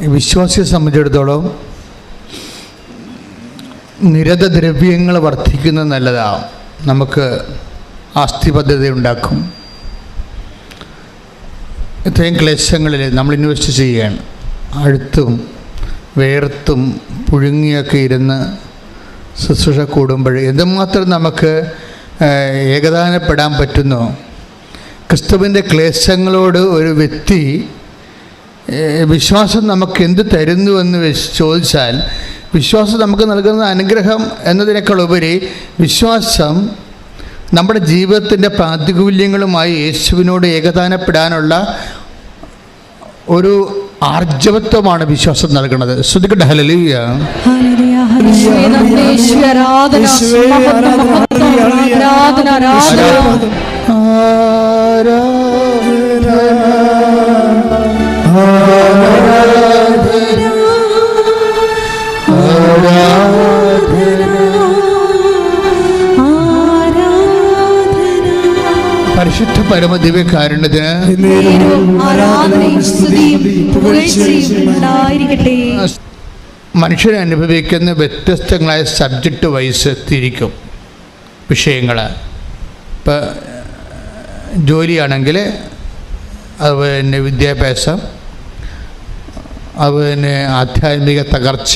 വിശ്വാസിയെ സംബന്ധിച്ചിടത്തോളം നിരതദ്രവ്യങ്ങൾ വർദ്ധിക്കുന്നത് നല്ലതാണ് നമുക്ക് ആസ്തിബദ്ധത ഉണ്ടാക്കും. ഇത്രയും ക്ലേശങ്ങളിൽ നമ്മൾ ഇൻവെസ്റ്റ് ചെയ്യുകയാണ്. അഴുത്തും വേർത്തും പുഴുങ്ങിയൊക്കെ ഇരുന്ന് ശുശ്രൂഷ കൂടുമ്പോൾ എന്തുമാത്രം നമുക്ക് ഏകദാനപ്പെടാൻ പറ്റുന്നു? ക്രിസ്തുവിന്റെ ക്ലേശങ്ങളോട് ഒരു വ്യക്തി വിശ്വാസം നമുക്ക് എന്ത് തരുന്നു എന്ന് ചോദിച്ചാൽ വിശ്വാസം നമുക്ക് നൽകുന്ന അനുഗ്രഹം എന്നതിനേക്കാൾ ഉപരി വിശ്വാസം നമ്മുടെ ജീവിതത്തിന്റെ പ്രാതികൂല്യങ്ങളുമായി യേശുവിനോട് ഏകദാനപ്പെടാനുള്ള ഒരു ആർജവത്വമാണ് വിശ്വാസം നൽകുന്നത്. ശ്രുതിക്കട്ടെ ഹലലിയ ആരാധന, ആരാധന, ആരാധന, പുകഴ്ചയും മനുഷ്യൻ അനുഭവിക്കുന്ന വ്യത്യസ്തങ്ങളായ സബ്ജക്റ്റ് വൈസ് തിരിക്കും വിഷയങ്ങൾ ഇപ്പോൾ ജോലിയാണെങ്കിൽ അതുപോലെ തന്നെ വിദ്യാഭ്യാസം അതുപോലെ തന്നെ ആധ്യാത്മിക തകർച്ച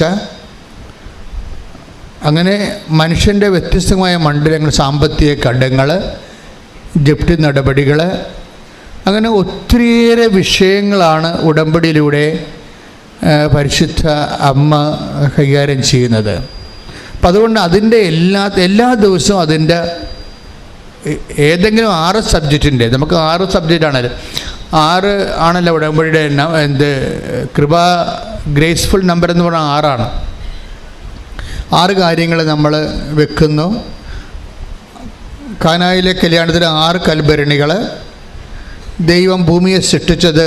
അങ്ങനെ മനുഷ്യന്റെ വ്യത്യസ്തമായ മണ്ഡലങ്ങൾ സാമ്പത്തിക ഘടകങ്ങൾ ജപ്തി നടപടികൾ അങ്ങനെ ഒത്തിരിയേറെ വിഷയങ്ങളാണ് ഉടമ്പടിയിലൂടെ പരിശുദ്ധ അമ്മ കൈകാര്യം ചെയ്യുന്നത്. അപ്പം അതുകൊണ്ട് അതിന്റെ എല്ലാ എല്ലാ ദിവസവും അതിന്റെ ഏതെങ്കിലും ആറ് സബ്ജക്റ്റിന്റെ നമുക്ക് ആറ് സബ്ജക്റ്റ് ആണല്ലോ ആറ് ആണല്ലോ ഉടമ്പടിയുടെ എന്ത് കൃപ ഗ്രേസ്ഫുൾ നമ്പർ എന്ന് പറഞ്ഞാൽ ആറാണ്. ആറ് കാര്യങ്ങൾ നമ്മൾ വെക്കുന്നു. കാനായിലെ കല്യാണത്തിന് ആറ് കൽഭരണികൾ ദൈവം ഭൂമിയെ സൃഷ്ടിച്ചത്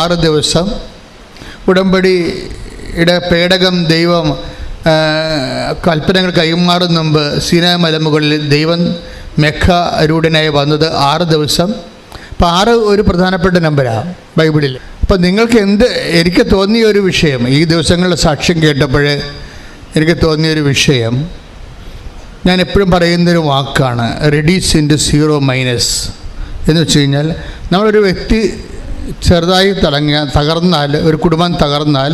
ആറ് ദിവസം. ഉടമ്പടിയുടെ പേടകം ദൈവം കൽപ്പനകൾ കൈമാറും മുമ്പ് സീനാ മലമുകളിൽ ദൈവം മെഖ രൂഢനായി വന്നത് ആറ് ദിവസം. അപ്പം ആറ് ഒരു പ്രധാനപ്പെട്ട നമ്പരാണ് ബൈബിളിൽ. അപ്പം നിങ്ങൾക്ക് എന്ത് എനിക്ക് തോന്നിയ ഒരു വിഷയം ഈ ദിവസങ്ങളിൽ സാക്ഷ്യം കേട്ടപ്പോൾ എനിക്ക് തോന്നിയൊരു വിഷയം ഞാൻ എപ്പോഴും പറയുന്നൊരു വാക്കാണ് റെഡീസ് ഇന്റു സീറോ മൈനസ് എന്ന് വെച്ച് കഴിഞ്ഞാൽ നമ്മളൊരു വ്യക്തി ചെറുതായി തടങ്ങിയ തകർന്നാൽ ഒരു കുടുംബം തകർന്നാൽ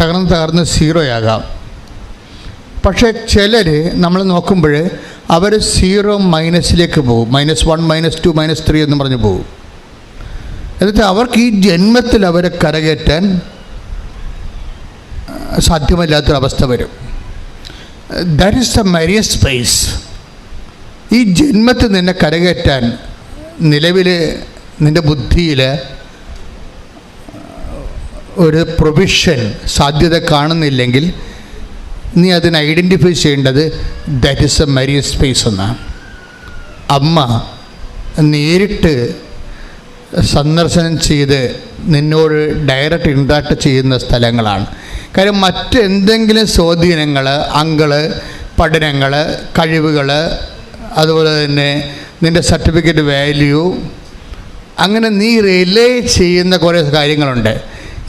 തകർന്ന് തകർന്ന് സീറോയാകാം പക്ഷേ ചിലർ നമ്മൾ നോക്കുമ്പോൾ അവർ സീറോ മൈനസിലേക്ക് പോകും. Minus one minus two minus three എന്ന് പറഞ്ഞു പോകും. എന്നിട്ട് അവർക്ക് ഈ ജന്മത്തിൽ അവരെ കരകയറ്റാൻ സാധ്യമല്ലാത്തൊരവസ്ഥ വരും. That is the Maria space ഈ ജന്മത്തിൽ നിന്നെ കരകയറ്റാൻ നിലവിൽ നിന്റെ ബുദ്ധിയിൽ ഒരു പ്രൊവിഷൻ സാധ്യത കാണുന്നില്ലെങ്കിൽ നീ അതിനെ ഐഡന്റിഫൈ ചെയ്യേണ്ടത് that is a Maria space എന്നാണ്. അമ്മ നേരിട്ട് സന്ദർശനം ചെയ്ത് നിന്നോട് ഡയറക്റ്റ് ഇൻട്രാക്ട് ചെയ്യുന്ന സ്ഥലങ്ങളാണ്. കാര്യം മറ്റെന്തെങ്കിലും സ്വാധീനങ്ങൾ അങ്കൾ പഠനങ്ങൾ കഴിവുകൾ അതുപോലെ തന്നെ നിന്റെ സർട്ടിഫിക്കറ്റ് വാല്യൂ അങ്ങനെ നീ റിലേ ചെയ്യുന്ന കുറേ കാര്യങ്ങളുണ്ട്.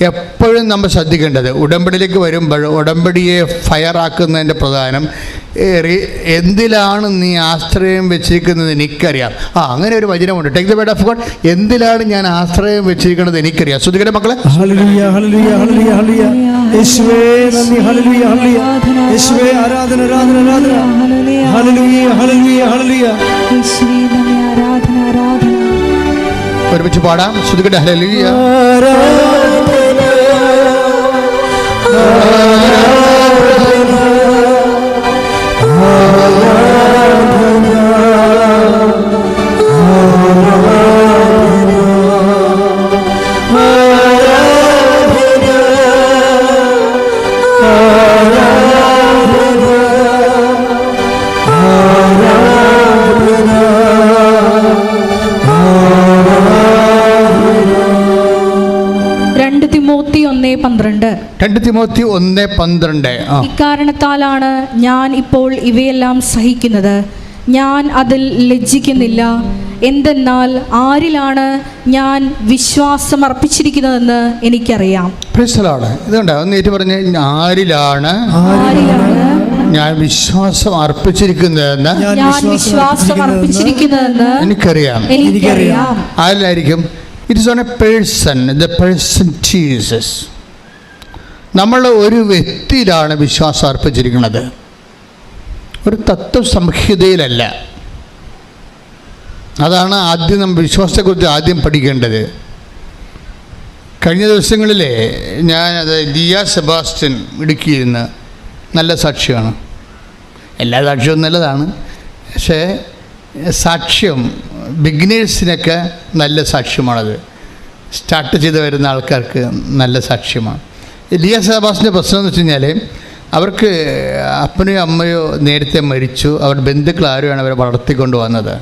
എപ്പോഴും നമ്മൾ ശ്രദ്ധിക്കേണ്ടത് ഉടമ്പടിയിലേക്ക് വരുമ്പോൾ ഉടമ്പടിയെ ഫയറാക്കുന്നതിന്റെ പ്രധാനം ഏ, റി- എന്തിലാണ് നീ ആശ്രയം വെച്ചിരിക്കുന്നത് എനിക്കറിയാം. ആ അങ്ങനെ ഒരു വചനമുണ്ട്. Take the word of God എന്തിലാണ് ഞാൻ ആശ്രയം വെച്ചിരിക്കുന്നത് എനിക്കറിയാം. ശ്രദ്ധിക്കട്ടെ മക്കളെ? ഹല്ലേലൂയ ഹല്ലേലൂയ ഹല്ലേലൂയ ഹല്ലേലൂയ യേശുവേ നന്ദി ഹല്ലേലൂയ ഹല്ലേലൂയ യേശുവേ ആരാധന ആരാധന ആരാധന. ഹല്ലേലൂയ ഹല്ലേലൂയ ഹല്ലേലൂയ യേശുവേ, നന്ദി, ആരാധന ആരാധന. ഒരുമിച്ച് പാടാം. ശ്രദ്ധിക്കട്ടെ. ഹല്ലേലൂയ രണ്ട് രണ്ട് തിമോത്തി ഒന്ന് പന്ത്രണ്ട്. ഇക്കാരണത്താലാണ് ഞാൻ ഇപ്പോൾ ഇവയെല്ലാം സഹിക്കുന്നത്. ഞാൻ അതിൽ ലജ്ജിക്കുന്നില്ല. എന്തെന്നാൽ ആരിലാണ് ഞാൻ വിശ്വാസം അർപ്പിച്ചിരിക്കുന്നതെന്ന് എനിക്കറിയാം. പ്രശ്നമാണ്. ഇതുണ്ട് ഒന്ന് ഏറ്റു പറഞ്ഞ് ആരിലാണ് ആരിലാണ് ഞാൻ വിശ്വാസം അർപ്പിച്ചിരിക്കുന്നതെന്ന് ഞാൻ വിശ്വാസം അർപ്പിച്ചിരിക്കുന്നതെന്ന് എനിക്കറിയാം. എനിക്കറിയാം. ആരിലായിരിക്കും? It's on a person the person Jesus നമ്മൾ ഒരു വ്യക്തിയിലാണ് വിശ്വാസം അർപ്പിച്ചിരിക്കുന്നത്. ഒരു തത്വസംഹിതയിലല്ല. അതാണ് ആദ്യം നമ്മൾ വിശ്വാസത്തെക്കുറിച്ച് ആദ്യം പഠിക്കേണ്ടത്. കഴിഞ്ഞ ദിവസങ്ങളിൽ അത് ലിയ സെബാസ്റ്റ്യൻ ഇടുക്കിയിരുന്ന് നല്ല സാക്ഷിയാണ്. എല്ലാ സാക്ഷ്യവും നല്ലതാണ്. പക്ഷേ സാക്ഷ്യം ബിഗിനേഴ്സിനൊക്കെ നല്ല സാക്ഷ്യമാണത്. സ്റ്റാർട്ട് ചെയ്ത് വരുന്ന ആൾക്കാർക്ക് നല്ല സാക്ഷ്യമാണ്. ലിയ സെബാസ്റ്റിന്റെ പ്രശ്നം എന്ന് വെച്ച് കഴിഞ്ഞാൽ അവർക്ക് അപ്പനെയോ അമ്മയോ നേരത്തെ മരിച്ചു. അവരുടെ ബന്ധുക്കൾ ആരുമാണ് അവരെ വളർത്തിക്കൊണ്ട് വന്നത്?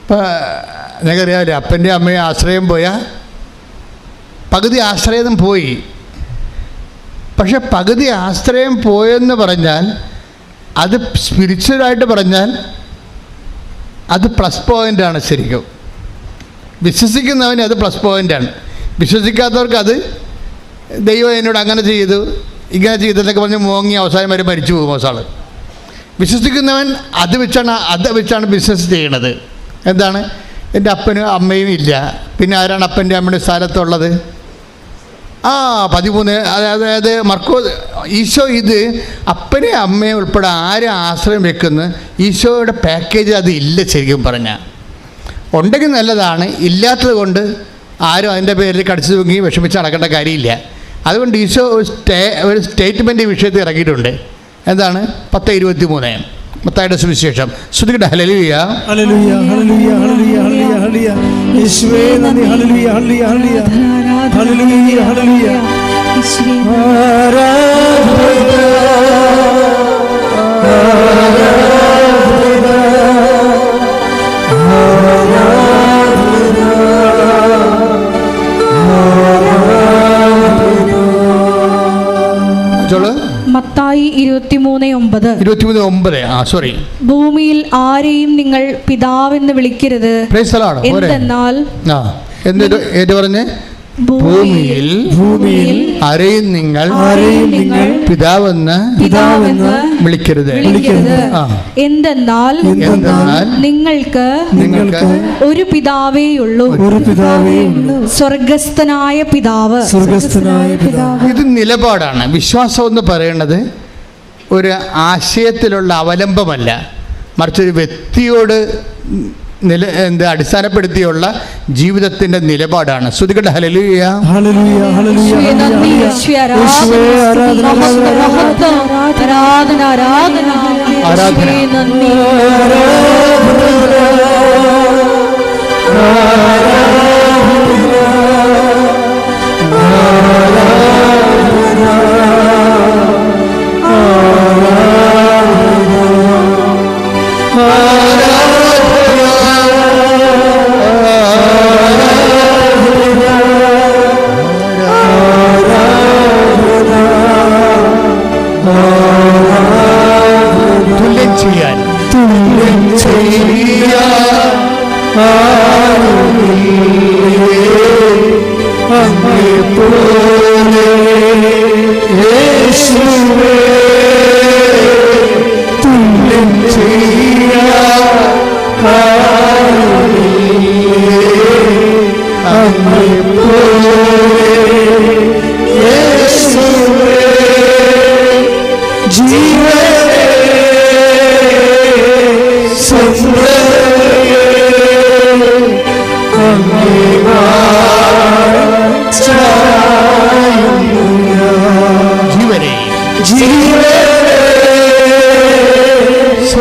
ഇപ്പം നിങ്ങൾക്കറിയാമല്ലേ അപ്പന്റെ അമ്മയെ ആശ്രയം പോയാൽ പകുതി ആശ്രയം പോയി. പക്ഷെ പകുതി ആശ്രയം പോയെന്ന് പറഞ്ഞാൽ അത് സ്പിരിച്വലായിട്ട് പറഞ്ഞാൽ അത് പ്ലസ് പോയിന്റാണ് ശരിക്കും. വിശ്വസിക്കുന്നവന് അത് പ്ലസ് പോയിന്റാണ് വിശ്വസിക്കാത്തവർക്ക് അത് ദൈവം എന്നോട് അങ്ങനെ ചെയ്തു. ഇങ്ങനെ ചെയ്തെന്നൊക്കെ പറഞ്ഞ് മോങ്ങി അവസാനം വരെ മരിച്ചു പോകും അവസാൾ വിശ്വസിക്കുന്നവൻ അത് വെച്ചാണ് അത് വെച്ചാണ് ബിസിനസ് ചെയ്യണത്. എന്താണ്? എന്റെ അപ്പനും അമ്മയും ഇല്ല. പിന്നെ ആരാണ് അപ്പന്റെ അമ്മയുടെ സ്ഥാനത്തുള്ളത്? ആ പതിമൂന്ന് അതായത് അതായത് മർക്കോ ഈശോ ഇത് അപ്പനെ അമ്മയെ ഉൾപ്പെടെ ആരും ആശ്രയം വെക്കുന്നു? ഈശോയുടെ പാക്കേജ് അത് ഇല്ല ശരിക്കും പറഞ്ഞാൽ ഉണ്ടെങ്കിൽ നല്ലതാണ് ഇല്ലാത്തത് കൊണ്ട് ആരും അതിന്റെ പേരിൽ കടിച്ചു തൂങ്ങി വിഷമിച്ച് നടക്കേണ്ട കാര്യമില്ല. അതുകൊണ്ട് ഈശോ സ്റ്റേ ഒരു സ്റ്റേറ്റ്മെന്റ് ഈ വിഷയത്തിൽ ഇറങ്ങിയിട്ടുണ്ട്. എന്താണ്? പത്ത് ഇരുപത്തി മൂന്ന് മത്തായുടെ സുവിശേഷം. ശ്രുതികട ഹലലിയ ഹല്ലേലൂയ മത്തായി ഇരുപത്തിമൂന്ന് ഒമ്പത്. ഇരുപത്തിമൂന്ന് ഒമ്പത്. ആ സോറി ഭൂമിയിൽ ആരെയും നിങ്ങൾ പിതാവെന്ന് വിളിക്കരുത്. എന്തെന്നാൽ ഏറ്റു പറഞ്ഞ്? ഭൂമിയിൽ ഭൂമിയിൽ ആരെയും നിങ്ങൾ ആരെയും നിങ്ങൾ പിതാവെന്ന് പിതാവെന്ന് വിളിക്കരുത്. വിളിക്കരുത്. എന്തെന്നാൽ എന്തെന്നാൽ നിങ്ങൾക്ക് നിങ്ങൾക്ക് ഒരു പിതാവേയുള്ളൂ ഒരു പിതാവേ ഉള്ളൂ. സ്വർഗസ്ഥനായ പിതാവ്. സ്വർഗസ്ഥനായ പിതാവ്. ഇത് നിലപാടാണ്. വിശ്വാസം എന്ന് പറയുന്നത് ഒരു ആശയത്തിലുള്ള അവലംബമല്ല. മറിച്ചൊരു വ്യക്തിയോട് നില എന്ത് അടിസ്ഥാനപ്പെടുത്തിയുള്ള ജീവിതത്തിന്റെ നിലപാടാണ്. ശ്രുതികട്ട ഹലലുയ ആരാധന, ആരാധന,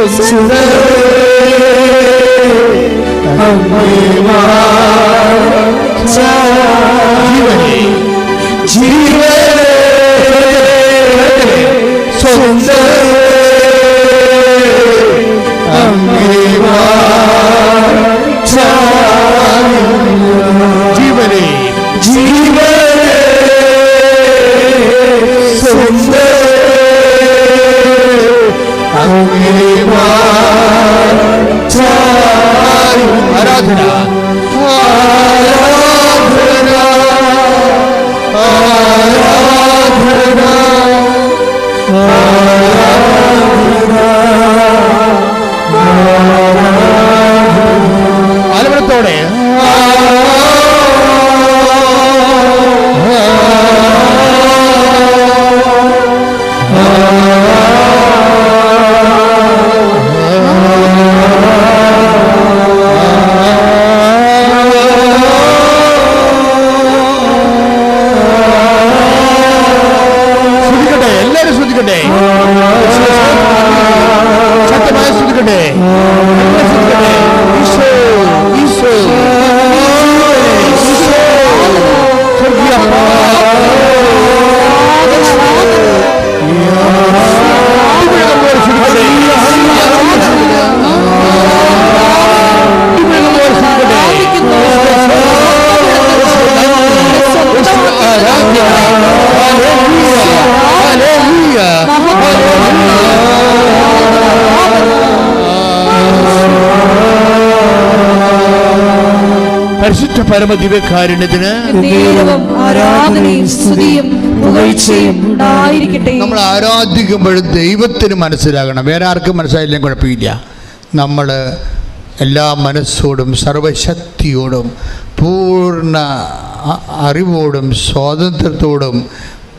today, and we will. പരിശുദ്ധ പരമദിവ്യകാരുണ്യത്തിന് നേരവും ആരാധനയും സ്തുതിയും പുകഴ്ചയും ഉണ്ടായിരിക്കട്ടെ. നമ്മൾ ആരാധിക്കുമ്പോഴും ദൈവത്തിന് മനസ്സിലാകണം. വേറെ ആർക്കും മനസ്സിലായില്ലെങ്കിൽ കുഴപ്പമില്ല. നമ്മൾ എല്ലാ മനസ്സോടും സർവശക്തിയോടും പൂർണ അറിവോടും സ്വാതന്ത്ര്യത്തോടും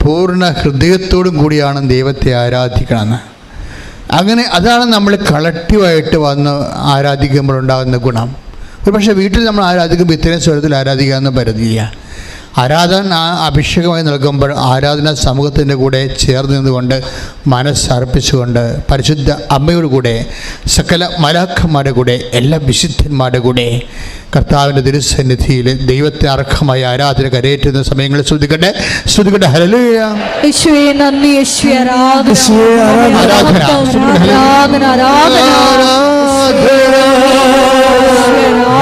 പൂർണ ഹൃദയത്തോടും കൂടിയാണ് ദൈവത്തെ ആരാധിക്കണമെന്ന്. അങ്ങനെ അതാണ് നമ്മൾ കളക്റ്റീവായിട്ട് വന്ന് ആരാധിക്കുമ്പോഴുണ്ടാകുന്ന ഗുണം. പക്ഷേ വീട്ടിൽ നമ്മൾ ആരാധിക്കുമ്പോൾ ഇത്രയും സ്വരത്തിൽ ആരാധിക്കാമെന്ന് പരിധിയില്ല ആരാധന അഭിഷേകമായി നൽകുമ്പോൾ ആരാധന സമൂഹത്തിന്റെ കൂടെ ചേർന്ന് നിന്നുകൊണ്ട് മനസ്സർപ്പിച്ചുകൊണ്ട് പരിശുദ്ധ അമ്മയുടെ കൂടെ സകല മലാഖന്മാരുടെ കൂടെ എല്ലാ വിശുദ്ധന്മാരുടെ കൂടെ കർത്താവിന്റെ തിരുസന്നിധിയിൽ ദൈവത്തെ അർഹമായ ആരാധന കരയേറ്റുന്ന സമയങ്ങളിൽ ശ്രദ്ധിക്കട്ടെ. ശ്രദ്ധിക്കട്ടെ. ഹരലുയ ആരാധന. ആരാധന.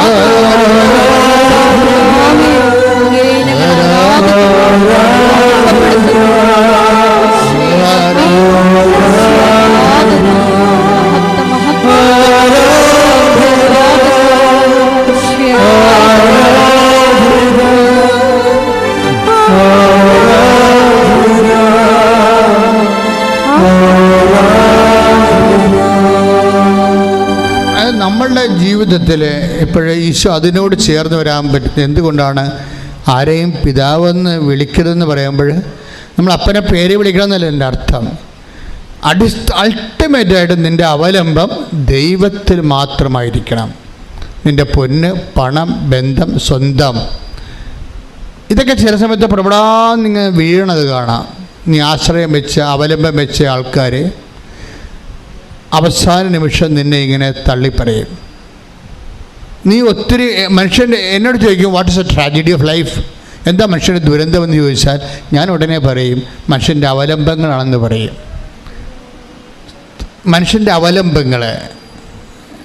ആരാധന. നമ്മളുടെ ജീവിതത്തിൽ ഇപ്പോഴേ ഈശോ അതിനോട് ചേർന്ന് വരാൻ പറ്റുന്നത് എന്തുകൊണ്ടാണ്? ആരെയും പിതാവെന്ന് വിളിക്കരുതെന്ന് പറയുമ്പോൾ നമ്മൾ അപ്പനെ പേര് വിളിക്കണം എന്നല്ല എന്റെ അർത്ഥം. അടി അൾട്ടിമേറ്റായിട്ട് നിന്റെ അവലംബം ദൈവത്തിൽ മാത്രമായിരിക്കണം. നിന്റെ പൊന്ന് പണം ബന്ധം സ്വന്തം. ഇതൊക്കെ ചില സമയത്ത് നിങ്ങൾ വീഴണത് കാണാം. നീ ആശ്രയം വെച്ച് അവലംബം വെച്ച ആൾക്കാർ അവസാന നിമിഷം നിന്നെ ഇങ്ങനെ തള്ളിപ്പറയും. നീ ഒത്തിരി മനുഷ്യന്റെ എന്നോട് ചോദിക്കും what is a tragedy of life എന്താ മനുഷ്യന്റെ ദുരന്തമെന്ന് ചോദിച്ചാൽ ഞാൻ ഉടനെ പറയും മനുഷ്യന്റെ അവലംബങ്ങളാണെന്ന് പറയും. മനുഷ്യന്റെ അവലംബങ്ങൾ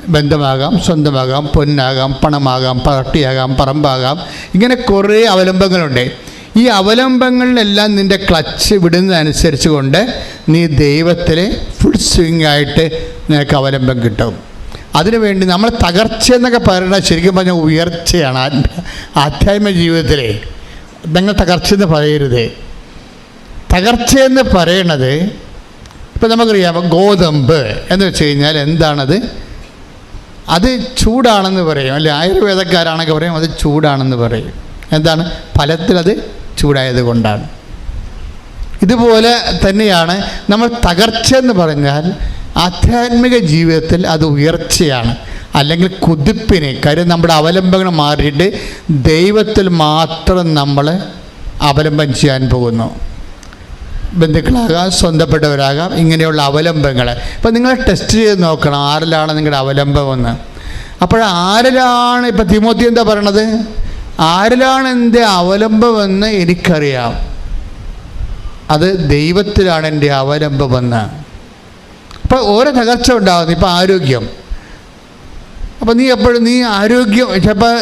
ബന്ധമാകാം സ്വന്തമാകാം പൊന്നാകാം പണമാകാം പട്ടിയാകാം പറമ്പാകാം ഇങ്ങനെ കുറേ അവലംബങ്ങളുണ്ട്. ഈ അവലംബങ്ങളിലെല്ലാം നിന്റെ ക്ലച്ച് വിടുന്നതനുസരിച്ച് കൊണ്ട് നീ ദൈവത്തിൽ ഫുൾ സ്വിങ് ആയിട്ട് നിനക്ക് അവലംബം കിട്ടും. അതിനുവേണ്ടി നമ്മൾ തകർച്ച എന്നൊക്കെ പറയുന്നത് ശരിക്കും പറഞ്ഞാൽ ഉയർച്ചയാണ് ആധ്യാത്മ ജീവിതത്തിലെ. നിങ്ങൾ തകർച്ച എന്ന് പറയരുത്. തകർച്ച എന്ന് പറയണത് ഇപ്പം നമുക്കറിയാം ഗോതമ്പ് എന്ന് വെച്ച് കഴിഞ്ഞാൽ എന്താണത്? അത് ചൂടാണെന്ന് പറയും. അല്ലെ? ആയുർവേദക്കാരാണൊക്കെ പറയും അത് ചൂടാണെന്ന് പറയും. എന്താണ്? ഫലത്തിലത് ചൂടായത് കൊണ്ടാണ്. ഇതുപോലെ തന്നെയാണ് നമ്മൾ തകർച്ച എന്ന് പറഞ്ഞാൽ ആധ്യാത്മിക ജീവിതത്തിൽ അത് ഉയർച്ചയാണ്. അല്ലെങ്കിൽ കുതിപ്പിന് കാര്യം നമ്മുടെ അവലംബങ്ങൾ മാറിയിട്ട് ദൈവത്തിൽ മാത്രം നമ്മൾ അവലംബം ചെയ്യാൻ പോകുന്നു. ബന്ധുക്കളാകാം സ്വന്തപ്പെട്ടവരാകാം ഇങ്ങനെയുള്ള അവലംബങ്ങൾ. ഇപ്പം നിങ്ങൾ ടെസ്റ്റ് ചെയ്ത് നോക്കണം ആരിലാണ് നിങ്ങളുടെ അവലംബമെന്ന് അപ്പോൾ ആരിലാണ് ഇപ്പം തിമോത്തി എന്താ പറയണത്? ആരിലാണ് എന്റെ അവലംബമെന്ന് എനിക്കറിയാം. അത് ദൈവത്തിലാണ് എന്റെ അവലംബമെന്ന് അപ്പോൾ ഓരോ തകർച്ച ഉണ്ടാകുന്നു ഇപ്പം ആരോഗ്യം. അപ്പോൾ നീ എപ്പോഴും നീ ആരോഗ്യം ചിലപ്പോൾ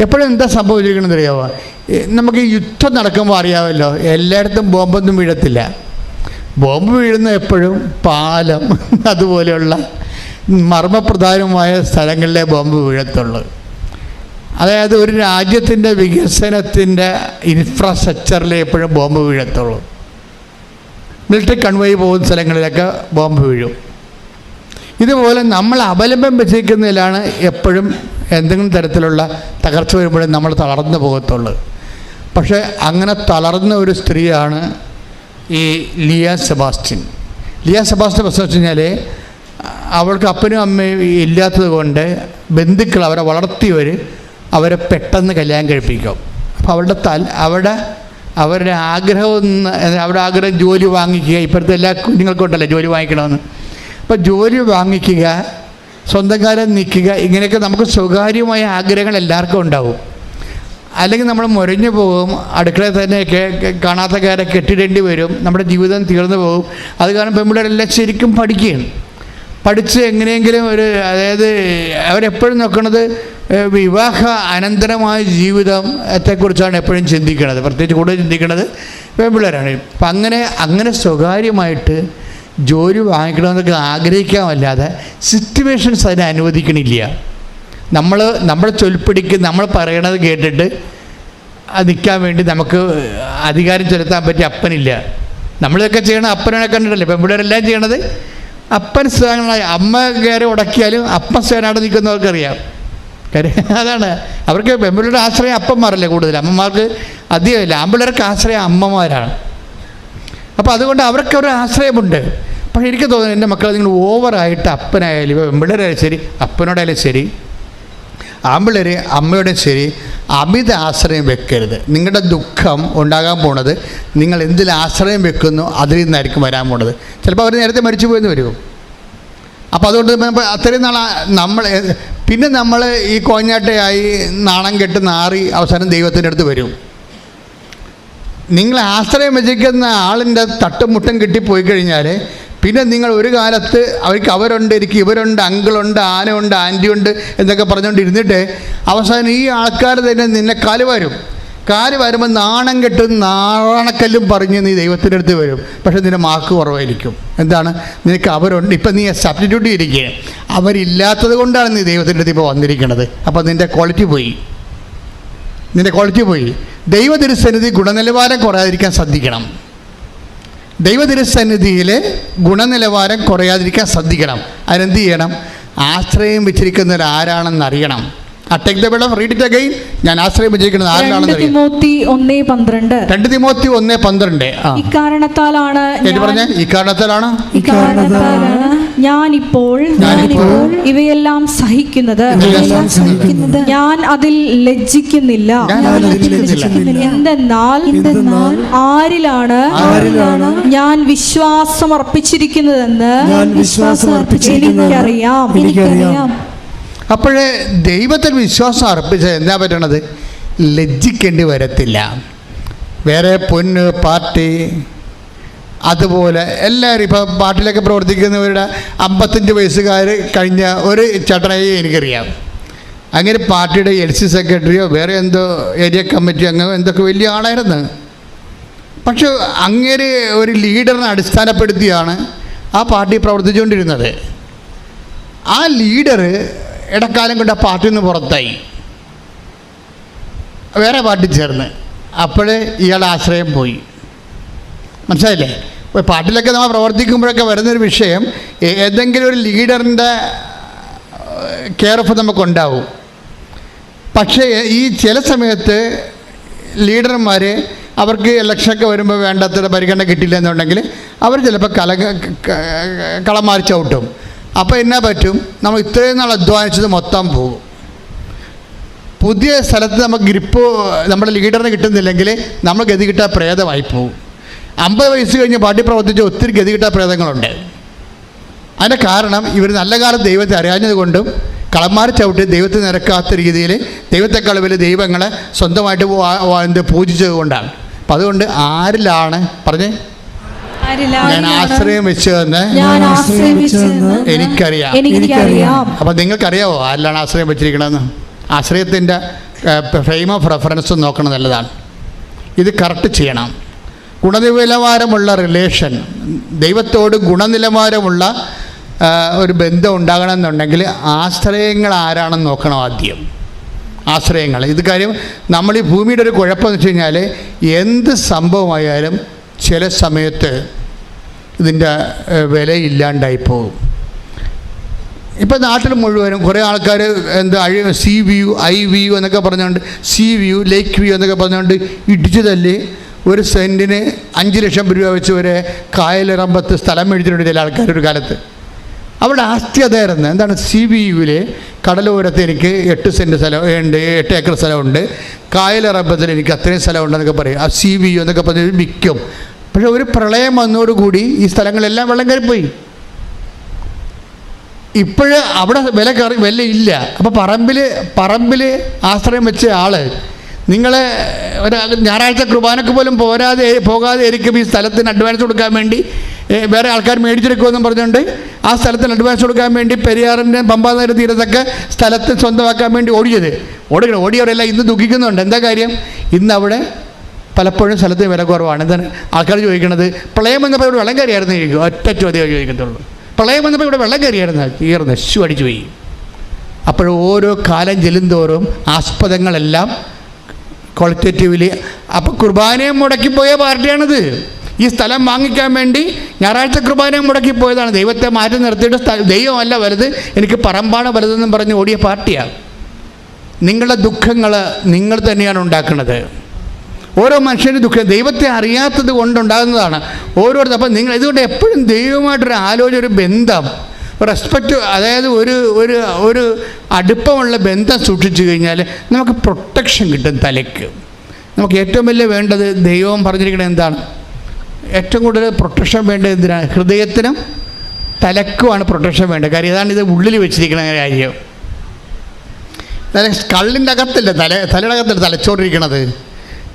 എപ്പോഴും എന്താ സംഭവിച്ചിരിക്കണമെന്ന് അറിയാമോ നമുക്ക് യുദ്ധം നടക്കുമ്പോൾ അറിയാമല്ലോ എല്ലായിടത്തും ബോംബൊന്നും വീഴത്തില്ല. ബോംബ് വീഴുന്ന എപ്പോഴും പാലം അതുപോലെയുള്ള മർമ്മപ്രധാനമായ സ്ഥലങ്ങളിലെ ബോംബ് വീഴത്തുള്ളൂ. അതായത് ഒരു രാജ്യത്തിന്റെ വികസനത്തിന്റെ ഇൻഫ്രാസ്ട്രക്ചറിൽ എപ്പോഴും ബോംബ് വീഴത്തുള്ളൂ. മിലിറ്ററി കൺവോയ് പോകുന്ന സ്ഥലങ്ങളിലൊക്കെ ബോംബ് വീഴും. ഇതുപോലെ നമ്മൾ അവലംബം വെച്ചിരിക്കുന്നതിലാണ് എപ്പോഴും എന്തെങ്കിലും തരത്തിലുള്ള തകർച്ച വരുമ്പോഴും നമ്മൾ തളർന്നു പോകത്തുള്ളൂ. പക്ഷേ അങ്ങനെ തളർന്ന ഒരു സ്ത്രീയാണ് ഈ ലിയ സെബാസ്റ്റ്യൻ. ലിയ സെബാസ്റ്റ്യൻ പ്രശ്നം വെച്ച് കഴിഞ്ഞാൽ അവൾക്ക് അപ്പനും അമ്മയും ഇല്ലാത്തത് കൊണ്ട് ബന്ധുക്കൾ അവരെ വളർത്തിയവർ അവരെ പെട്ടെന്ന് കല്യാണം കഴിപ്പിക്കും. അപ്പോൾ അവരുടെ തൽ അവിടെ അവരുടെ ആഗ്രഹം അവരുടെ ആഗ്രഹം ജോലി വാങ്ങിക്കുക. ഇപ്പോഴത്തെ എല്ലാ കുഞ്ഞുങ്ങൾക്കുണ്ടല്ലോ ജോലി വാങ്ങിക്കണമെന്ന്. അപ്പോൾ ജോലി വാങ്ങിക്കുക സ്വന്തം കാലം നിൽക്കുക ഇങ്ങനെയൊക്കെ നമുക്ക് സ്വകാര്യമായ ആഗ്രഹങ്ങൾ എല്ലാവർക്കും ഉണ്ടാവും. അല്ലെങ്കിൽ നമ്മൾ മുരഞ്ഞു പോകും അടുക്കളയിൽ തന്നെ കാണാത്ത കാരെ കെട്ടിടേണ്ടി വരും നമ്മുടെ ജീവിതം തീർന്നു പോകും. അത് കാരണം പെൺപിള്ളേരെല്ലാം ശരിക്കും പഠിക്കുകയാണ്. പഠിച്ച് എങ്ങനെയെങ്കിലും ഒരു അതായത് അവരെപ്പോഴും നോക്കണത് വിവാഹ അനന്തരമായ ജീവിതത്തെക്കുറിച്ചാണ് എപ്പോഴും ചിന്തിക്കുന്നത് പ്രത്യേകിച്ച് കൂടുതൽ ചിന്തിക്കുന്നത് പെൺപിള്ളേരാണ്. അപ്പം അങ്ങനെ അങ്ങനെ സ്വകാര്യമായിട്ട് ജോലി വാങ്ങിക്കണമെന്നൊക്കെ ആഗ്രഹിക്കാമല്ലാതെ സിറ്റുവേഷൻസ് അതിനെ അനുവദിക്കണില്ല. നമ്മൾ നമ്മളെ ചൊൽപ്പിടിക്ക് നമ്മൾ പറയണത് കേട്ടിട്ട് നിൽക്കാൻ വേണ്ടി നമുക്ക് അധികാരം ചെലുത്താൻ പറ്റിയ അപ്പനില്ല. നമ്മളിതൊക്കെ ചെയ്യണം അപ്പനെ കണ്ടിട്ടല്ലേ? പെൺപിള്ളേരെല്ലാം ചെയ്യണത് അപ്പൻ സ്വയങ്ങളായി. അമ്മ കയറി ഉടക്കിയാലും അപ്പൻ സ്ഥാനായിട്ട് നിൽക്കുന്നവർക്കറിയാം. കാര്യം അതാണ്. അവർക്ക് പെൺപിള്ളേരുടെ ആശ്രയം അപ്പന്മാരല്ലേ കൂടുതൽ. അമ്മമാർക്ക് അധികമില്ല. ആമ്പിള്ളേർക്ക് ആശ്രയം അമ്മമാരാണ്. അപ്പോൾ അതുകൊണ്ട് അവർക്ക് ഒരു ആശ്രയമുണ്ട്. പക്ഷേ എനിക്ക് തോന്നുന്നു എന്റെ മക്കൾ നിങ്ങൾ ഓവറായിട്ട് അപ്പനായാലും ഇപ്പോൾ പെൺപിള്ളേരായാലും ശരി അപ്പനോടായാലും ശരി ആമ്പിള്ളേർ അമ്മയുടെ ശരി അമിത ആശ്രയം വെക്കരുത്. നിങ്ങളുടെ ദുഃഖം ഉണ്ടാകാൻ പോണത് നിങ്ങൾ എന്തിൽ ആശ്രയം വെക്കുന്നു അതിൽ നിന്നായിരിക്കും വരാൻ പോണത്. ചിലപ്പോൾ അവർ നേരത്തെ മരിച്ചു പോയെന്ന് വരും. അപ്പോൾ അതുകൊണ്ട് അത്രയും നാൾ നമ്മൾ പിന്നെ നമ്മൾ ഈ കോഞ്ഞാട്ടയായി നാണം കെട്ട് നാറി അവസാനം ദൈവത്തിന്റെ അടുത്ത് വരും. നിങ്ങൾ ആശ്രയം വെച്ചിരിക്കുന്ന ആളിന്റെ തട്ടും മുട്ടും കിട്ടിപ്പോയി കഴിഞ്ഞാൽ പിന്നെ നിങ്ങൾ ഒരു കാലത്ത് അവർക്ക് അവരുണ്ട് എനിക്ക് ഇവരുണ്ട് അങ്കിളുണ്ട് ആനയുണ്ട് ആന്റിയുണ്ട് എന്നൊക്കെ പറഞ്ഞുകൊണ്ട് ഇരുന്നിട്ട് അവസാനം ഈ ആൾക്കാർ തന്നെ നിന്നെ കാൽ കാൽ വരുമ്പോൾ നാണം കെട്ടും നാണക്കല്ലും പറഞ്ഞ് നീ ദൈവത്തിന്റെ അടുത്ത് വരും. പക്ഷേ നിന്റെ മാർക്ക് കുറവായിരിക്കും. എന്താണ്? നിനക്ക് അവരുണ്ട്. ഇപ്പം നീ സബ്സ്റ്റിറ്റ്യൂട്ട് ഇരിക്കുക അവരില്ലാത്തത് കൊണ്ടാണ് നീ ദൈവത്തിന്റെ അടുത്ത് ഇപ്പോൾ വന്നിരിക്കുന്നത് അപ്പോൾ നിന്റെ ക്വാളിറ്റി പോയി. നിന്റെ ക്വാളിറ്റി പോയി. ദൈവതിരുസന്നിധി ഗുണനിലവാരം കുറയാതിരിക്കാൻ ശ്രദ്ധിക്കണം. ദൈവതിരുസന്നിധിയിൽ ഗുണനിലവാരം കുറയാതിരിക്കാൻ ശ്രദ്ധിക്കണം. അതിനെന്ത് ചെയ്യണം? ആശ്രയം വെച്ചിരിക്കുന്നവർ ആരാണെന്ന് അറിയണം. ടേക്ക് ദ വെള്ളം റീഡ് ഇറ്റ് അഗൈൻ ഞാൻ ആശ്രയം തിമോത്തി രണ്ട് ഒന്ന് പന്ത്രണ്ട്. ഇക്കാരണത്താലാണ് പറഞ്ഞ? ഇക്കാരണത്താലാണ്? ഞാനിപ്പോൾ ഇവയെല്ലാം സഹിക്കുന്നത്. ഞാൻ അതിൽ ലജ്ജിക്കുന്നില്ല. എന്തെന്നാൽ ആരിലാണ് ഞാൻ വിശ്വാസം അർപ്പിച്ചിരിക്കുന്നതെന്ന് എനിക്കറിയാം. എനിക്കറിയാം. അപ്പോഴേ ദൈവത്തിൽ വിശ്വാസം അർപ്പിച്ച എന്താ പറ്റണത്? ലജ്ജിക്കേണ്ടി വരത്തില്ല. വേറെ പൊന്ന് പാർട്ടി അതുപോലെ എല്ലാവരും ഇപ്പോൾ പാർട്ടിയിലൊക്കെ പ്രവർത്തിക്കുന്നവരുടെ അമ്പത്തഞ്ച് വയസ്സുകാർ കഴിഞ്ഞ ഒരു ചേട്ടനായി എനിക്കറിയാം. അങ്ങനെ പാർട്ടിയുടെ എൽ സി സെക്രട്ടറിയോ വേറെ എന്തോ ഏരിയ കമ്മിറ്റി അങ്ങനെ എന്തൊക്കെ വലിയ ആളായിരുന്നു. പക്ഷെ അങ്ങനെ ഒരു ലീഡറിനെ അടിസ്ഥാനപ്പെടുത്തിയാണ് ആ പാർട്ടി പ്രവർത്തിച്ചുകൊണ്ടിരുന്നത്. ആ ലീഡർ ഇടക്കാലം കൊണ്ട് ആ പാർട്ടിയിൽ നിന്ന് പുറത്തായി. വേറെ പാർട്ടി ചേർന്ന്. അപ്പോഴേ ഇയാളെ ആശ്രയം പോയി. മനസ്സിലായില്ലേ? ഇപ്പോൾ പാർട്ടിയിലൊക്കെ നമ്മൾ പ്രവർത്തിക്കുമ്പോഴൊക്കെ വരുന്നൊരു വിഷയം ഏതെങ്കിലും ഒരു ലീഡറിന്റെ കെയർ ഓഫ് നമുക്കുണ്ടാവും. പക്ഷേ ഈ ചില സമയത്ത് ലീഡർമാർ അവർക്ക് ഇലക്ഷനൊക്കെ വരുമ്പോൾ വേണ്ടത്ര പരിഗണന കിട്ടില്ല എന്നുണ്ടെങ്കിൽ അവർ ചിലപ്പോൾ കല കളം മാറി ചവിട്ടും. അപ്പോൾ എന്നാ പറ്റും? നമ്മൾ ഇത്രയും നാൾ അധ്വാനിച്ചത് മൊത്തം പോകും. പുതിയ സ്ഥലത്ത് നമുക്ക് ഗ്രിപ്പ് നമ്മുടെ ലീഡറിന് കിട്ടുന്നില്ലെങ്കിൽ നമ്മൾ ഗതി കിട്ടാൻ പ്രേതമായി പോകും. അമ്പത് വയസ്സ് കഴിഞ്ഞ് പാർട്ടി പ്രവർത്തിച്ച ഒത്തിരി ഗതി കിട്ടാൻ പ്രേതങ്ങളുണ്ട്. അതിന്റെ കാരണം ഇവർ നല്ല കാലം ദൈവത്തെ അറിയാഞ്ഞത് കൊണ്ടും കളമാറി ചവിട്ടി ദൈവത്തെ നിരക്കാത്ത രീതിയിൽ ദൈവത്തെ വലിയ ദൈവങ്ങളെ സ്വന്തമായിട്ട് പൂജിച്ചത് കൊണ്ടാണ്. അപ്പം അതുകൊണ്ട് ആരിലാണ് പറഞ്ഞേ? ഞാൻ ആശ്രയം വെച്ച് തന്നെ എനിക്കറിയാം. എനിക്കറിയാം. അപ്പൊ നിങ്ങൾക്കറിയാവോ ആരിലാണ് ആശ്രയം വെച്ചിരിക്കണമെന്ന് ആശ്രയത്തിന്റെ ഫ്രെയിം ഓഫ് റെഫറൻസ് നോക്കണം നല്ലതാണ്. ഇത് കറക്റ്റ് ചെയ്യണം. ഗുണനിലവാരമുള്ള റിലേഷൻ ദൈവത്തോട് ഗുണനിലവാരമുള്ള ഒരു ബന്ധം ഉണ്ടാകണമെന്നുണ്ടെങ്കിൽ ആശ്രയങ്ങൾ ആരാണെന്ന് നോക്കണം ആദ്യം. ആശ്രയങ്ങൾ. ഇത് കാര്യം നമ്മൾ ഈ ഭൂമിയുടെ ഒരു കുഴപ്പമെന്ന് വെച്ച് കഴിഞ്ഞാൽ എന്ത് സംഭവമായാലും ചില സമയത്ത് ഇതിന്റെ വില വിലയില്ലാണ്ടായി പോകും ഇപ്പം നാട്ടിൽ മുഴുവനും കുറേ ആൾക്കാർ എന്താ അഴി സി വ്യൂ ഐ വ്യൂ എന്നൊക്കെ പറഞ്ഞുകൊണ്ട് സി വ്യൂ ലേക്ക് വ്യൂ എന്നൊക്കെ പറഞ്ഞുകൊണ്ട് ഇടിച്ചു തല്ലി ഒരു സെന്റിന് അഞ്ച് ലക്ഷം രൂപ വെച്ച് വരെ കായലിറമ്പത്ത് സ്ഥലം മേടിച്ചിട്ടുണ്ട് ചില ആൾക്കാർ ഒരു കാലത്ത്. അവിടെ ആസ്തി അതായിരുന്നു എന്താണ് സി വി യുവിൽ കടലോരത്ത് എനിക്ക് എട്ട് സെന്റ് സ്ഥലം ഉണ്ട് എട്ട് ഏക്കർ സ്ഥലമുണ്ട്. കായലിറമ്പത്തിൽ എനിക്ക് അത്രയും സ്ഥലമുണ്ടെന്നൊക്കെ പറയും. ആ സി വി യു എന്നൊക്കെ പറഞ്ഞ് വിൽക്കും പക്ഷേ ഒരു പ്രളയം വന്നതോടുകൂടി ഈ സ്ഥലങ്ങളെല്ലാം വെള്ളം കയറിപ്പോയി. ഇപ്പോഴ് അവിടെ വില കയറി വില ഇല്ല. അപ്പോൾ പറമ്പിൽ പറമ്പിൽ ആശ്രയം വെച്ച ആൾ നിങ്ങളെ ഒരു ഞായറാഴ്ച കുർബാനക്ക് പോലും പോരാതെ പോകാതെ ആയിരിക്കും ഈ സ്ഥലത്തിന് അഡ്വാൻസ് കൊടുക്കാൻ വേണ്ടി വേറെ ആൾക്കാർ മേടിച്ചെടുക്കുമെന്നും പറഞ്ഞുകൊണ്ട് ആ സ്ഥലത്തിന് അഡ്വാൻസ് കൊടുക്കാൻ വേണ്ടി പെരിയാറിന്റെ പമ്പാനഗര തീരത്തൊക്കെ സ്ഥലത്ത് സ്വന്തമാക്കാൻ വേണ്ടി ഓടിയത്. ഓടുക ഓടിയവരെല്ലാം ഇന്ന് ദുഃഖിക്കുന്നുണ്ട്. എന്താ കാര്യം? ഇന്ന് അവിടെ പലപ്പോഴും സ്ഥലത്ത് വില കുറവാണ്. എന്താണ്? ആൾക്കാർ ചോദിക്കുന്നത് പ്രളയം വന്നപ്പോൾ ഇവിടെ വെള്ളം കയറിയായിരുന്നു ചോദിക്കും. ഒറ്റ ചോദ്യമേ ചോദിക്കത്തുള്ളൂ. പ്രളയം വന്നപ്പോൾ ഇവിടെ വെള്ളം കയറിയായിരുന്നു? തീർന്ന് നശു അടിച്ചു പോയി. അപ്പോൾ ഓരോ കാലം ചെല്ലുന്തോറും ആസ്പദങ്ങളെല്ലാം ക്വാളിറ്റേറ്റീവ്ലി അപ്പോൾ കുർബാനയും മുടക്കിപ്പോയ പാർട്ടിയാണിത്. ഈ സ്ഥലം വാങ്ങിക്കാൻ വേണ്ടി ഞായറാഴ്ച കുർബാനയും മുടക്കിപ്പോയതാണ്. ദൈവത്തെ മാറ്റി നിർത്തിയിട്ട് ദൈവമല്ല വലുത്. എനിക്ക് പറമ്പാണ് വലുതെന്നും പറഞ്ഞ് ഓടിയ പാർട്ടിയാണ് നിങ്ങളുടെ ദുഃഖങ്ങൾ നിങ്ങൾ തന്നെയാണ് ഉണ്ടാക്കുന്നത്. ഓരോ മനുഷ്യന്റെ ദുഃഖം ദൈവത്തെ അറിയാത്തത് കൊണ്ടുണ്ടാകുന്നതാണ് ഓരോരുത്തർ. അപ്പം നിങ്ങൾ ഇതുകൊണ്ട് എപ്പോഴും ദൈവമായിട്ടൊരു ആലോചന ഒരു ബന്ധം റെസ്പെക്റ്റ് അതായത് ഒരു ഒരു ഒരു അടുപ്പമുള്ള ബന്ധം സൂക്ഷിച്ചു കഴിഞ്ഞാൽ നമുക്ക് പ്രൊട്ടക്ഷൻ കിട്ടും തലയ്ക്ക്. നമുക്ക് ഏറ്റവും വലിയ വേണ്ടത് ദൈവം പറഞ്ഞിരിക്കുന്നത് എന്താണ്? ഏറ്റവും കൂടുതൽ പ്രൊട്ടക്ഷൻ വേണ്ടത് എന്തിനാണ് ഹൃദയത്തിനും തലക്കുമാണ് പ്രൊട്ടക്ഷൻ വേണ്ടത്. കാര്യം ഇതാണ് ഇത് ഉള്ളിൽ വെച്ചിരിക്കുന്ന കാര്യം. കള്ളിന്റെ അകത്തല്ലേ തല തലയുടെ അകത്തല്ലേ തലച്ചോറിരിക്കണത്?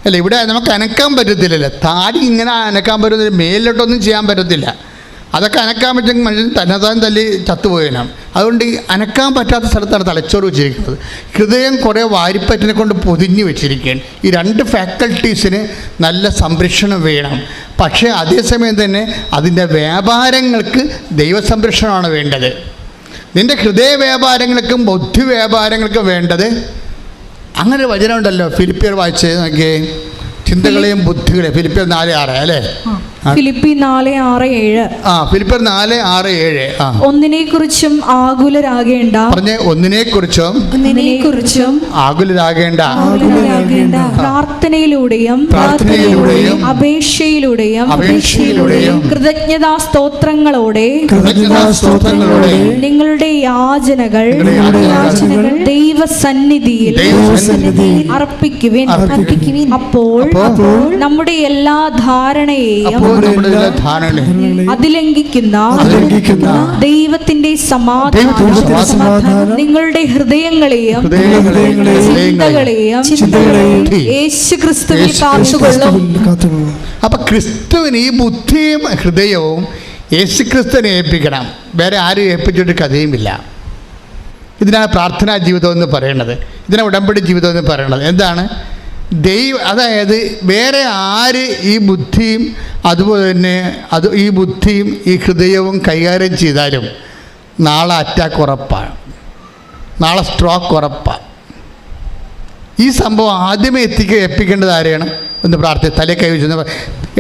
അല്ല ഇവിടെ നമുക്ക് അനക്കാൻ പറ്റത്തില്ലല്ലോ. താടി ഇങ്ങനെ അനക്കാൻ പറ്റുന്നില്ല മേലിലോട്ടൊന്നും ചെയ്യാൻ പറ്റത്തില്ല. അതൊക്കെ അനക്കാൻ പറ്റുമെങ്കിൽ മനുഷ്യൻ തന്നെത്താൻ തല്ലി ചത്തുപോയനാണ് അതുകൊണ്ട് അനക്കാൻ പറ്റാത്ത സ്ഥലത്താണ് തലച്ചോറ് വെച്ചിരിക്കുന്നത്. ഹൃദയം കുറേ വാരിപ്പറ്റിനെ കൊണ്ട് പൊതിഞ്ഞു വെച്ചിരിക്കുകയാണ്. ഈ രണ്ട് ഫാക്കൽറ്റീസിന് നല്ല സംരക്ഷണം വേണം. പക്ഷേ അതേസമയം തന്നെ അതിന്റെ വ്യാപാരങ്ങൾക്ക് ദൈവസംരക്ഷണമാണ് വേണ്ടത്. നിന്റെ ഹൃദയ വ്യാപാരങ്ങൾക്കും ബുദ്ധി വ്യാപാരങ്ങൾക്കും വേണ്ടത് അങ്ങനെ വചനമുണ്ടല്ലോ. ഫിലിപ്പിയർ വായിച്ചേ നോക്കിയേ. ചിന്തകളെയും ബുദ്ധികളെയും. ഫിലിപ്പിയർ നാല് ആറ് അല്ലേ. ഫിലിപ്പി നാല് ആറ് ഏഴ്. ആ ഫിലിപ്പിയർ നാല് ആറ് ഏഴ്. ഒന്നിനെ കുറിച്ചും ആകുലരാകേണ്ട. പറഞ്ഞ് ഒന്നിനെക്കുറിച്ചും ഒന്നിനെ കുറിച്ചും ആകുലരാകേണ്ട. പ്രാർത്ഥനയിലൂടെയും പ്രാർത്ഥനയിലൂടെയും അപേക്ഷയിലൂടെയും അപേക്ഷയിലൂടെയും കൃതജ്ഞതാ സ്തോത്രങ്ങളോടെ കൃതജ്ഞതാ സ്തോത്രങ്ങളോടെ നിങ്ങളുടെ യാചനകൾ നിങ്ങളുടെ യാചനകൾ ദൈവസന്നിധിയിൽ ദൈവസന്നിധിയിൽ അർപ്പിക്കുവിൻ. അർപ്പിക്കുവിൻ. അപ്പോൾ അപ്പോൾ നമ്മുടെ എല്ലാ ധാരണയെയും അതിലംഘിക്കുന്ന ദൈവത്തിന്റെ സമാധാനം. നിങ്ങളുടെ ഹൃദയങ്ങളെയും ചിന്തകളെയും ചിന്തകളെയും യേശു ക്രിസ്തുവിൽ യേശു കാത്തുകൊള്ളും. കാത്തുകൊള്ളും. ക്രിസ്തുവിന് ഈ ബുദ്ധിയും ഹൃദയവും യേശു ക്രിസ്തുവിനെ ഏൽപ്പിക്കണം. വേറെ ആരും ഏൽപ്പിച്ചിട്ട് കഥയുമില്ല. ഇതിനാണ് പ്രാർത്ഥനാ ജീവിതം എന്ന് പറയുന്നത് ഇതിനാണ് ഉടമ്പടി ജീവിതം എന്ന് പറയുന്നത് എന്താണ്? ദൈവ അതായത് വേറെ ആര് ഈ ബുദ്ധിയും അതുപോലെ തന്നെ അത് ഈ ബുദ്ധിയും ഈ ഹൃദയവും കൈകാര്യം ചെയ്താലും നാളെ അറ്റാക്ക് ഉറപ്പാണ്. നാളെ സ്ട്രോക്ക് ഉറപ്പാണ്. ഈ സംഭവം ആദ്യമേ എത്തിക്ക എപ്പിക്കേണ്ടത് ആരെയാണ്? ഒന്ന് പ്രാർത്ഥി തലേ കൈ വെച്ചു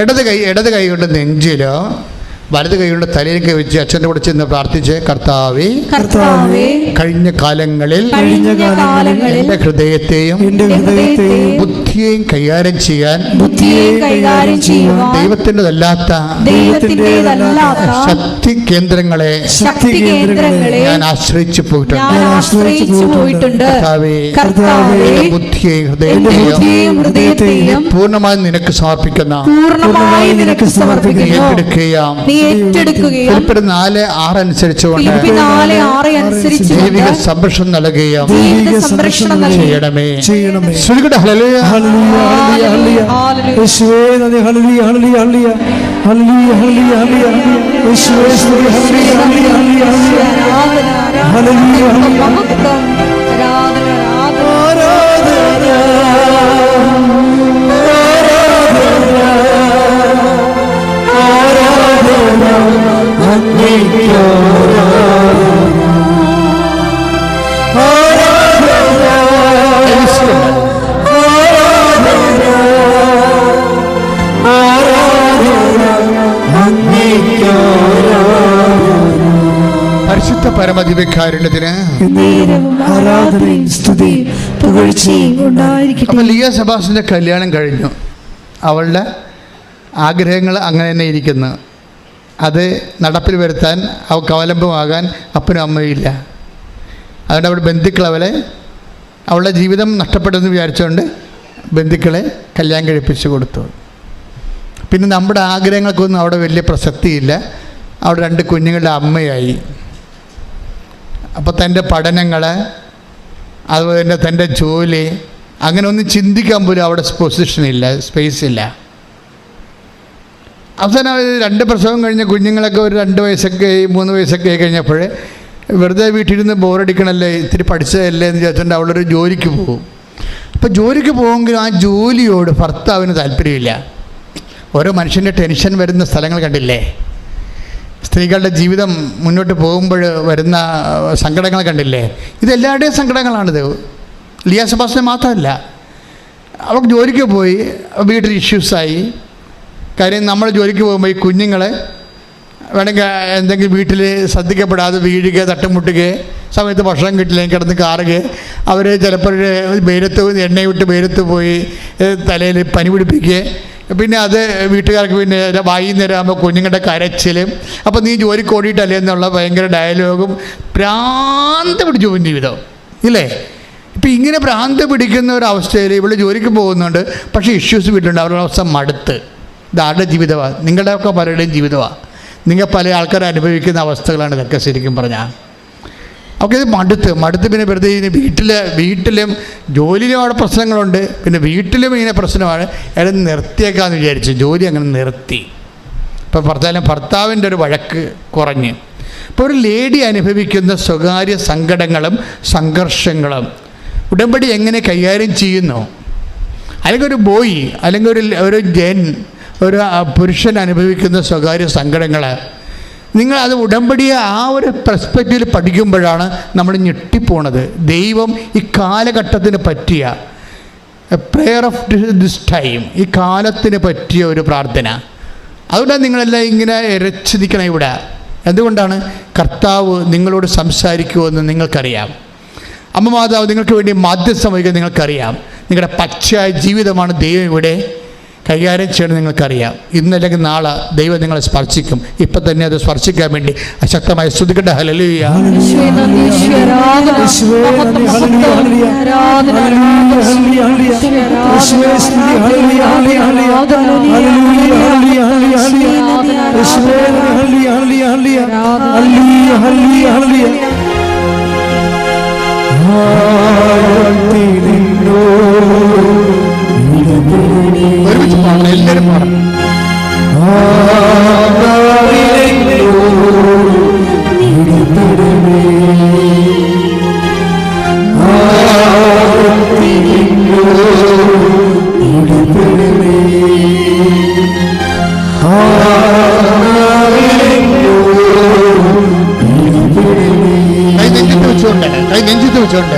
ഇടത് കൈ ഇടത് കൈ കൊണ്ട് നെഞ്ചിലോ വലത് കൈയുടെ തലയിലേക്ക് വെച്ച് അച്ഛന്റെ കൂടെ ചെന്ന് പ്രാർത്ഥിച്ച് കർത്താവേ കർത്താവേ കഴിഞ്ഞ കാലങ്ങളിൽ കഴിഞ്ഞ കാലങ്ങളിൽ എന്റെ ഹൃദയത്തെയും എന്റെ ഹൃദയത്തെയും ബുദ്ധിയെയും കൈകാര്യം ചെയ്യാൻ ബുദ്ധിയെ കൈകാര്യം ചെയ്യുവാൻ ദൈവത്തിന്റെതല്ലാത്ത ദൈവത്തിന്റെതല്ലാത്ത ശക്തി കേന്ദ്രങ്ങളെ ശക്തി കേന്ദ്രങ്ങളെ ഞാൻ ആശ്രയിച്ചു ഞാൻ പോയിട്ടുണ്ട് ആശ്രയിച്ചു പോയിട്ടുണ്ട്. കർത്താവേ കർത്താവേ ബുദ്ധിയെയും ഹൃദയത്തെയും ഹൃദയത്തെയും പൂർണമായി നിനക്ക് സമർപ്പിക്കുന്ന പൂർണമായി നിനക്ക് സമർപ്പിക്കുകയും ഏറ്റെടുക്കുകയും. ഏറ്റെടുക്കുകയും നാല് ആറ് അനുസരിച്ചുകൊണ്ട് ദൈവിക സംരക്ഷണം നൽകുകയും ചെയ്യണമേ ചെയ്യണമേ ഹല്ലേലൂയ. ഹല്ലേലൂയ, ഹല്ലേലൂയ, ഹല്ലേലൂയ. ഹല്ലേലൂയ. യേശുവേ നന്ദി ഹല്ലേലൂയ, ഹല്ലേലൂയ, ഹല്ലേലൂയ. ഹല്ലേലൂയ, ഹല്ലേലൂയ, ഹല്ലേലൂയ. യേശുവേ സ്തുതി, ഹല്ലേലൂയ, ഹല്ലേലൂയ, ഹല്ലേലൂയ, ഹല്ലേലൂയ. ആരാധന, ഹല്ലേലൂയ, പരിശുദ്ധ പരമധിവിക്കാരുണ്യത്തിന് ലിയ കല്യാണം കഴിഞ്ഞു. അവളുടെ ആഗ്രഹങ്ങൾ അങ്ങനെ തന്നെ ഇരിക്കുന്നു. അത് നടപ്പിൽ വരുത്താൻ അവൾക്ക് അവലംബമാകാൻ അപ്പനും അമ്മയും ഇല്ല അതുകൊണ്ട് അവിടെ ബന്ധുക്കൾ അവളെ അവളുടെ ജീവിതം നഷ്ടപ്പെട്ടെന്ന് വിചാരിച്ചുകൊണ്ട് ബന്ധുക്കളെ കല്യാണം കഴിപ്പിച്ച് കൊടുത്തു. പിന്നെ നമ്മുടെ ആഗ്രഹങ്ങൾക്കൊന്നും അവിടെ വലിയ പ്രസക്തിയില്ല. അവിടെ രണ്ട് കുഞ്ഞുങ്ങളുടെ അമ്മയായി. അപ്പോൾ തന്റെ പഠനങ്ങൾ അതുപോലെ തന്നെ തന്റെ ജോലി അങ്ങനെ ഒന്നും ചിന്തിക്കാൻ പോലും അവിടെ പൊസിഷനില്ല സ്പേസ് ഇല്ല. അവസാനം അവർ രണ്ട് പ്രസവം കഴിഞ്ഞ കുഞ്ഞുങ്ങളൊക്കെ ഒരു രണ്ട് വയസ്സൊക്കെ മൂന്ന് വയസ്സൊക്കെ ആയി കഴിഞ്ഞപ്പോൾ വെറുതെ വീട്ടിലിരുന്ന് ബോറടിക്കണല്ലേ ഇത്തിരി പഠിച്ചതല്ലേ എന്ന് ചോദിച്ചാൽ അവളൊരു ജോലിക്ക് പോകും. അപ്പോൾ ജോലിക്ക് പോകുമെങ്കിലും ആ ജോലിയോട് ഭർത്താവിന് താല്പര്യമില്ല. ഓരോ മനുഷ്യന്റെ ടെൻഷൻ വരുന്ന സ്ഥലങ്ങൾ കണ്ടില്ലേ? സ്ത്രീകളുടെ ജീവിതം മുന്നോട്ട് പോകുമ്പോൾ വരുന്ന സങ്കടങ്ങൾ കണ്ടില്ലേ? ഇതെല്ലാവരുടെയും സങ്കടങ്ങളാണിത്. ലിയ സെബാസ്റ്റിനെ മാത്രമല്ല അവൾക്ക് ജോലിക്ക് പോയി വീട്ടിൽ ഇഷ്യൂസായി കാര്യം നമ്മൾ ജോലിക്ക് പോകുമ്പോൾ ഈ കുഞ്ഞുങ്ങളെ വേണമെങ്കിൽ എന്തെങ്കിലും വീട്ടിൽ ശ്രദ്ധിക്കപ്പെടാതെ വീഴുക തട്ടുമുട്ടുക സമയത്ത് ഭക്ഷണം കിട്ടില്ലെങ്കിൽ കിടന്ന് കാറുക. അവർ ചിലപ്പോൾ വെയിലത്ത് എണ്ണയിട്ട് വെയിലത്ത് പോയി തലയിൽ പനി പിടിപ്പിക്കുക. പിന്നെ അത് വീട്ടുകാർക്ക് പിന്നെ വൈകുന്നേരം ആകുമ്പോൾ കുഞ്ഞുങ്ങളുടെ കരച്ചിലും. അപ്പോൾ നീ ജോലിക്ക് ഓടിയിട്ടല്ലേ എന്നുള്ള ഭയങ്കര ഡയലോഗും പ്രാന്ത പിടിച്ചു പോകും ജീവിതം. ഇല്ലേ? ഇപ്പം ഇങ്ങനെ പ്രാന്ത പിടിക്കുന്ന ഒരു അവസ്ഥയിൽ ഇവിടെ ജോലിക്ക് പോകുന്നുണ്ട് പക്ഷേ ഇഷ്യൂസ് വീട്ടിലുണ്ട് അവരുടെ അവസ്ഥ മടുത്ത്. ഇത് ആരുടെ ജീവിതമാണ് നിങ്ങളുടെയൊക്കെ പലരുടെയും ജീവിതമാണ് നിങ്ങൾ പല ആൾക്കാർ അനുഭവിക്കുന്ന അവസ്ഥകളാണ് ഇതൊക്കെ ശരിക്കും പറഞ്ഞാൽ അവർക്ക് ഇത് മടുത്ത്. മടുത്ത് പിന്നെ വെറുതെ ഇനി വീട്ടിൽ വീട്ടിലും ജോലിയിലും അവിടെ പ്രശ്നങ്ങളുണ്ട്. പിന്നെ വീട്ടിലും ഇങ്ങനെ പ്രശ്നമാണ്. അയാൾ നിർത്തിയേക്കാന്ന് വിചാരിച്ചു ജോലി അങ്ങനെ നിർത്തി. ഇപ്പോൾ ഭർത്താവിന് ഭർത്താവിന്റെ ഒരു വഴക്ക് കുറഞ്ഞ്. ഇപ്പോൾ ഒരു ലേഡി അനുഭവിക്കുന്ന സ്വകാര്യ സങ്കടങ്ങളും സംഘർഷങ്ങളും ഉടമ്പടി എങ്ങനെ കൈകാര്യം ചെയ്യുന്നു? അല്ലെങ്കിൽ ഒരു ബോയ് അല്ലെങ്കിൽ ഒരു ഒരു ജൻ ഒരു പുരുഷൻ അനുഭവിക്കുന്ന സ്വകാര്യ സങ്കടങ്ങൾ നിങ്ങൾ അത് ഉടമ്പടിയെ ആ ഒരു പെർസ്പെക്റ്റീവിൽ പഠിക്കുമ്പോഴാണ് നമ്മൾ ഞെട്ടിപ്പോണത്. ദൈവം ഈ കാലഘട്ടത്തിന് പറ്റിയ പ്രെയർ ഓഫ് ദിസ് ടൈം ഈ കാലത്തിന് പറ്റിയ ഒരു പ്രാർത്ഥന. അതുകൊണ്ടാണ് നിങ്ങളെല്ലാം ഇങ്ങനെ ഇരച്ചു ഇവിടെ. എന്തുകൊണ്ടാണ്? കർത്താവ് നിങ്ങളോട് സംസാരിക്കുമെന്ന് നിങ്ങൾക്കറിയാം. അമ്മ മാതാവ് നിങ്ങൾക്ക് വേണ്ടി മാധ്യസ്ഥം നിങ്ങൾക്കറിയാം. നിങ്ങളുടെ പച്ചയായ ജീവിതമാണ് ദൈവം ഇവിടെ കൈകാര്യം ചെയ്യണമെന്ന് നിങ്ങൾക്കറിയാം. ഇന്നല്ലെങ്കിൽ നാളെ ദൈവം നിങ്ങളെ സ്പർശിക്കും. ഇപ്പം തന്നെ അത് സ്പർശിക്കാൻ വേണ്ടി അശക്തമായി ശ്രുതിക്കട്ടെ ഹലലുയ ഒരുമിച്ച് പാടണം എല്ലാവരും പാടണം വെച്ചുകൊണ്ട് കൈ നെഞ്ചിട്ട് വെച്ചുകൊണ്ട്